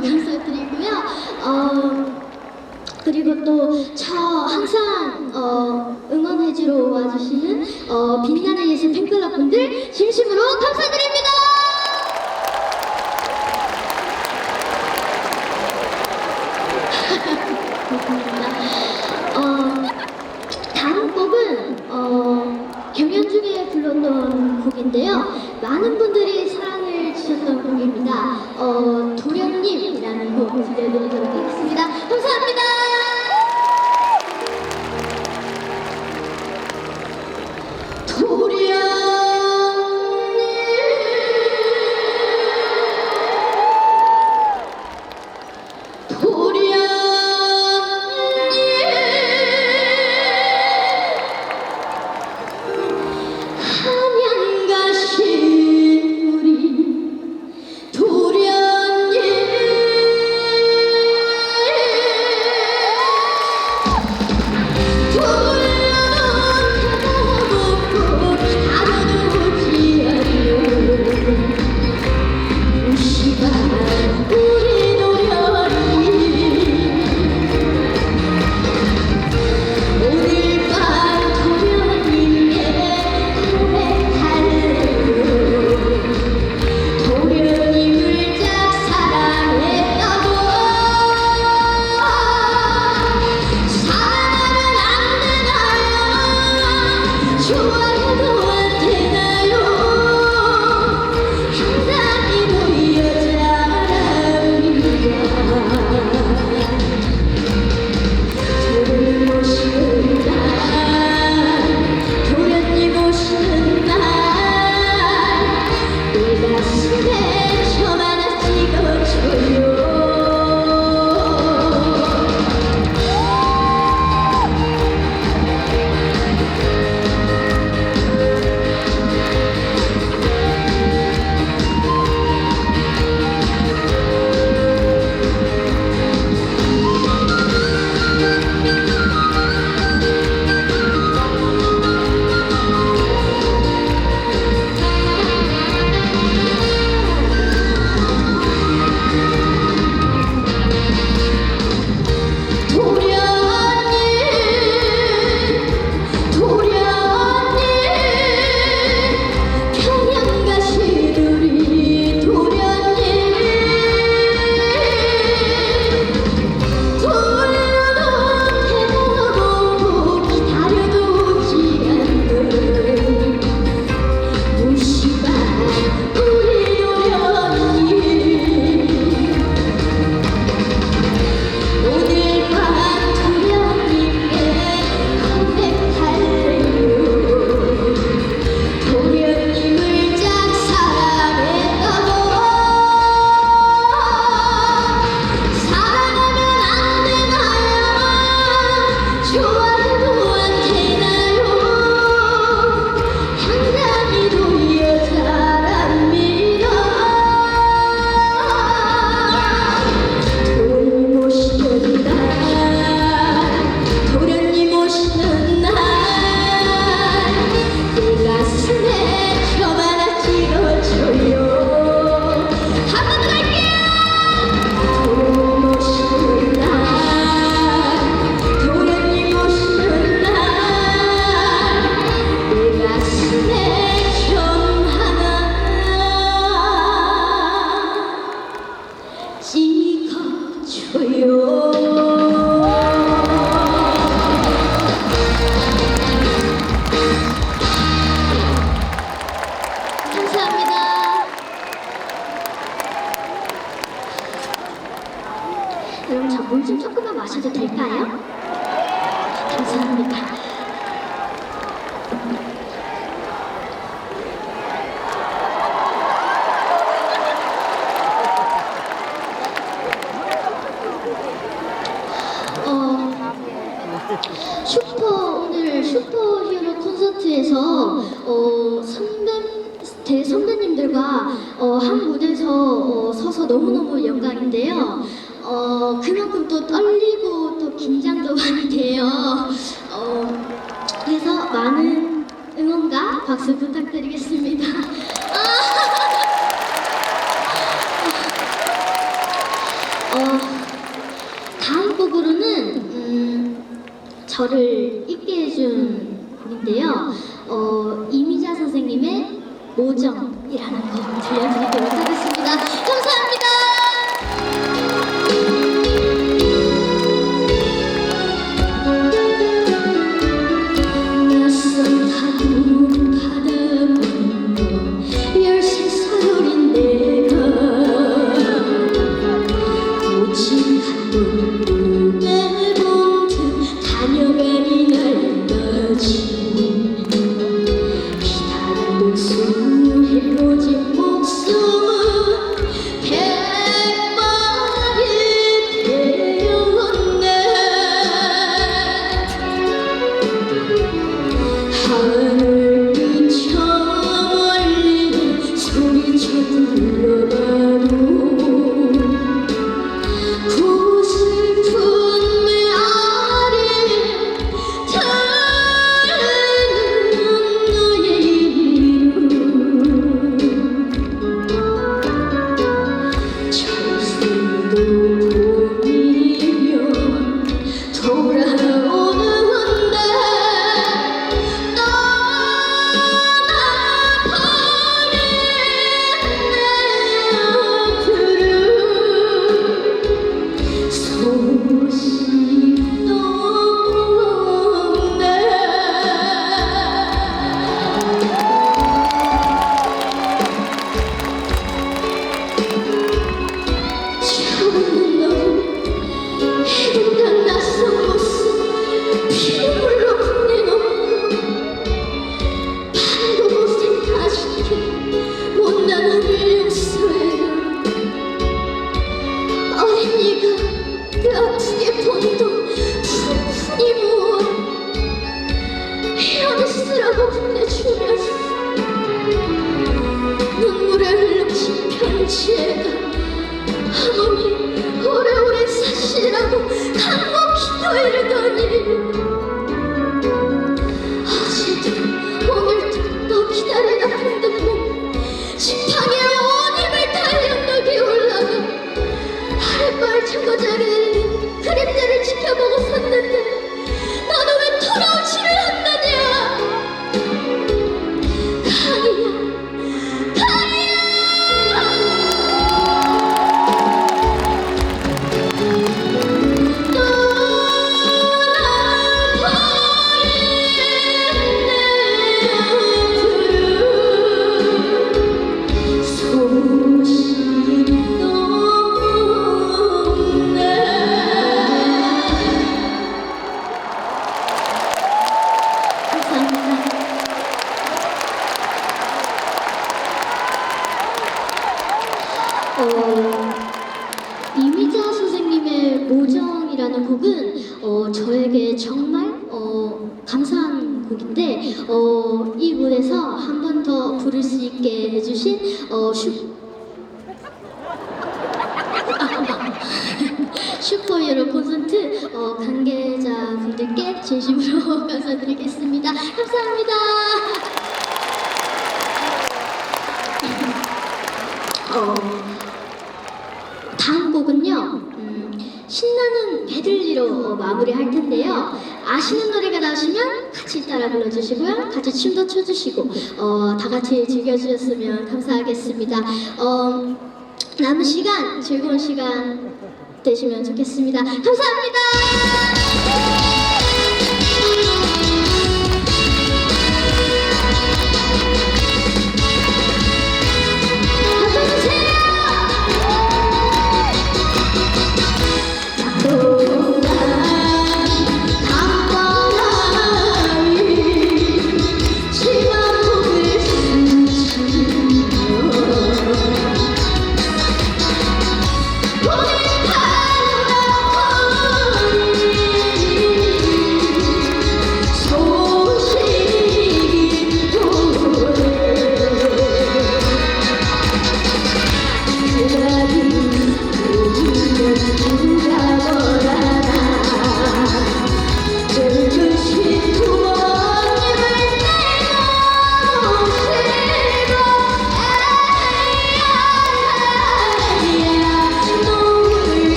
감사드리고요. 어, 그리고 또 저 항상 어, 응원해주러 와주시는 어, 빛나는 예술 팬클럽 분들 진심으로 감사드립니다. 어, 다음 곡은 어, 경연 중에 불렀던 곡인데요. 많은 분들이 사랑을 주셨던 곡입니다. 어, 보여드리도록 하겠습니다. 와셔도 될까요? 감사합니다. 박수 부탁드리겠습니다. 아. 어, 다음 곡으로는 음, 저를 입게 해준 곡인데요. 어, 이미자 선생님의 오정 진심으로 감사드리겠습니다. 감사합니다. 어, 다음 곡은요. 음, 신나는 베들리로 마무리할 텐데요. 아시는 노래가 나오시면 같이 따라 불러주시고요. 같이 춤도 춰주시고 어, 다 같이 즐겨주셨으면 감사하겠습니다. 어, 남은 시간 즐거운 시간 되시면 좋겠습니다. 감사합니다.